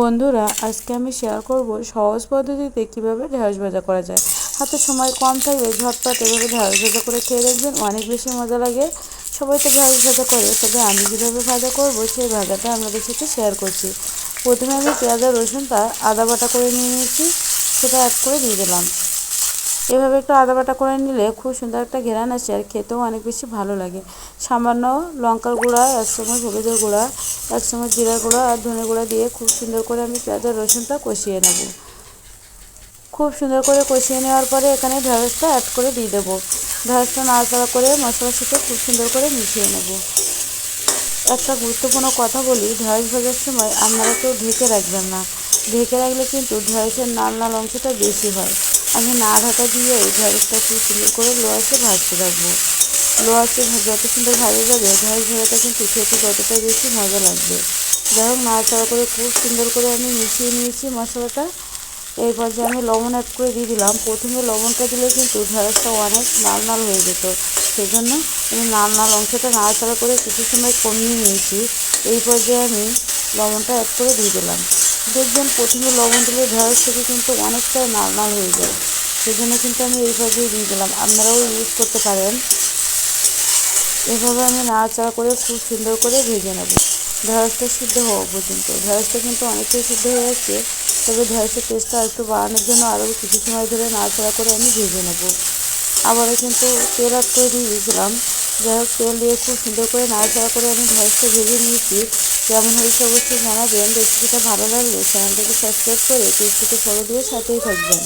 বন্ধুরা, আজকে আমি শেয়ার করব সহজ পদ্ধতিতে কীভাবে ঢেঁড়স ভাজা করা যায়। হাতে সময় কম থাকলে ঝটপট এভাবে ঢেঁড়স ভাজা করে খেয়ে দেখবেন অনেক বেশি মজা লাগে। সবাই তো ঢেঁড়স ভাজা করে, তবে আমি কীভাবে ভাজা করব সেই ভাজাটা আপনাদের সাথে শেয়ার করছি। প্রথমে আমি পেঁয়াজ আর রসুনটা আদা বাটা করে নিয়ে নিয়েছি, সেটা এক করে দিয়ে দিলাম। এভাবে একটু আদা বাটা করে নিলে খুব সুন্দর একটা ঘেরান আসে আর খেতেও অনেক বেশি ভালো লাগে। সামান্য লঙ্কার গুঁড়া এক চামচ হলুদের গুঁড়া এক চামচ জিরার গুঁড়া আর ধনে গুঁড়া দিয়ে খুব সুন্দর করে আমি পেঁয়াজ আর রসুনটা কষিয়ে নেব। খুব সুন্দর করে কষিয়ে নেওয়ার পরে এখানে ঢেঁড়সটা অ্যাড করে দিয়ে দেবো। ঢেঁড়সটা নাড়াচাড়া করে মশলার সাথে খুব সুন্দর করে মিশিয়ে নেব। একটা গুরুত্বপূর্ণ কথা বলি, ঢেঁড়স ভাজার সময় আপনারা কেউ ঢেকে রাখবেন না। ঢেকে রাখলে কিন্তু ঢেঁড়সের নাল নাল অংশটা বেশি হয়। আমি না ঢাকা দিয়ে এই ঢেঁড়সটা খুব সুন্দর করে লো আসে ভাজতে রাখব লো আসে যত সুন্দর ভাজা যাবে ঢেঁড়স ভাজাটা কিন্তু খেতে ততটাই বেশি মজা লাগবে। যাই হোক, নাড়াচাড়া করে খুব সুন্দর করে আমি মিশিয়ে নিয়েছি মশলাটা। এই পর্যায়ে আমি লবণ অ্যাড করে দিয়ে দিলাম, প্রথমে লবণটা দিলে কিন্তু ঢেঁড়সটা অনেক লাল লাল হয়ে যেত। সেই জন্য আমি লাল লাল অংশটা নাড়াচাড়া করে কিছু সময় কমিয়ে নিয়েছি। এই পর্যায়ে আমি লবণটা অ্যাড করে দিয়ে দিলাম। দেখবেন প্রথমে লবণ দিলে ঢেঁড়স থেকে কিন্তু অনেকটাই নাল হয়ে যায়। সেই জন্য কিন্তু আমি এইভাবেই দিয়ে দিলাম। আপনারাও ইউজ করতে পারেন। এভাবে আমি নাড়াচাড়া করে খুব সুন্দর করে ভেজে নেব। ঢেঁড়সটা সিদ্ধ হওয়া পর্যন্ত। ঢেঁড়সটা কিন্তু অনেকটাই সিদ্ধ হয়ে যাচ্ছে তবে ঢেঁড়সের টেস্টটা একটু বাড়ানোর জন্য আরও কিছু সময় ধরে নাড়াচাড়া করে আমি ভেজে নেব। আবারও কিন্তু তেল অ্যাড দিয়ে দিয়েছিলাম যাই হোক, তেল দিয়ে খুব সুন্দর করে নাড়াচাড়া করে আমি ঢেঁড়সটা ভেজে নিয়েছি। কেমন হয়েছে অবশ্যই জানাবেন। রেসিপিটা ভালো লাগলে, চ্যানেলটাকে সাবস্ক্রাইব করে পেজটিকে ফলো দিয়ে সাথেই থাকবেন।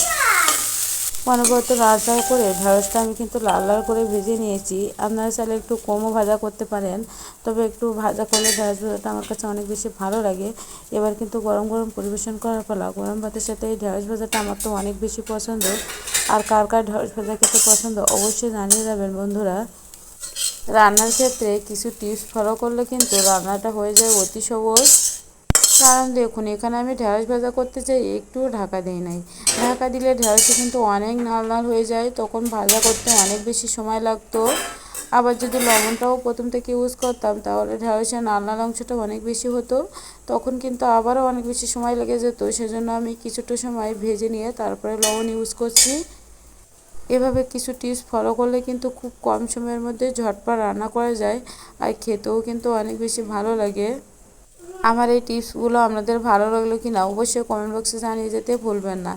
অনবরত নাড়াচাড়া করে ঢেঁড়সটা আমি কিন্তু লাল লাল করে ভেজে নিয়েছি। আপনারা চাইলে একটু কমও ভাজা করতে পারেন, তবে একটু ভাজা করলে ঢেঁড়স ভাজাটা আমার কাছে অনেক বেশি ভালো লাগে। এবার কিন্তু গরম গরম পরিবেশন করার পালা, গরম ভাতের সাথে এই ঢেঁড়স ভাজাটা আমার তো অনেক বেশি পছন্দ। আর কার কার ঢেঁড়স ভাজা খেতে পছন্দ অবশ্যই জানিয়ে যাবেন বন্ধুরা। রান্নার ক্ষেত্রে কিছু টিপস ফলো করলে কিন্তু রান্নাটা হয়ে যায় অতি সহজ। কারণ দেখুন, এখানে আমি ঢেঁড়স ভাজা করতে চাই, একটুও ঢাকা দিই নাই। ঢাকা দিলে ঢেঁড়সে কিন্তু অনেক নাল নাল হয়ে যায়, তখন ভাজা করতে অনেক বেশি সময় লাগতো। আবার যদি লবণটাও প্রথম থেকে ইউজ করতাম, তাহলে ঢেঁড়সের নাল নাল অংশটা অনেক বেশি হতো। তখন কিন্তু আবারও অনেক বেশি সময় লেগে যেত, সেজন্য আমি কিছুটা সময় ভেজে নিয়ে তারপরে লবণ ইউজ করছি। এভাবে কিছু টিপস ফলো করলে কিন্তু খুব কম সময়ের মধ্যে ঝটপট রান্না করা যায় আর খেতেও কিন্তু অনেক বেশি ভালো লাগে। আমার এই টিপসগুলো আপনাদের ভালো লাগল কি না অবশ্যই কমেন্ট বক্সে জানিয়ে যেতে ভুলবেন না।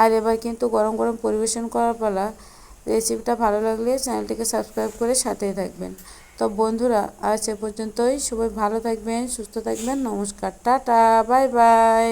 আর এবার কিন্তু গরম গরম পরিবেশন করার পালা রেসিপিটা ভালো লাগলে চ্যানেলটিকে সাবস্ক্রাইব করে সাথেই থাকবেন। তো বন্ধুরা, আজ এ পর্যন্তই। সবাই ভালো থাকবেন, সুস্থ থাকবেন। নমস্কার, টাটা বাই বাই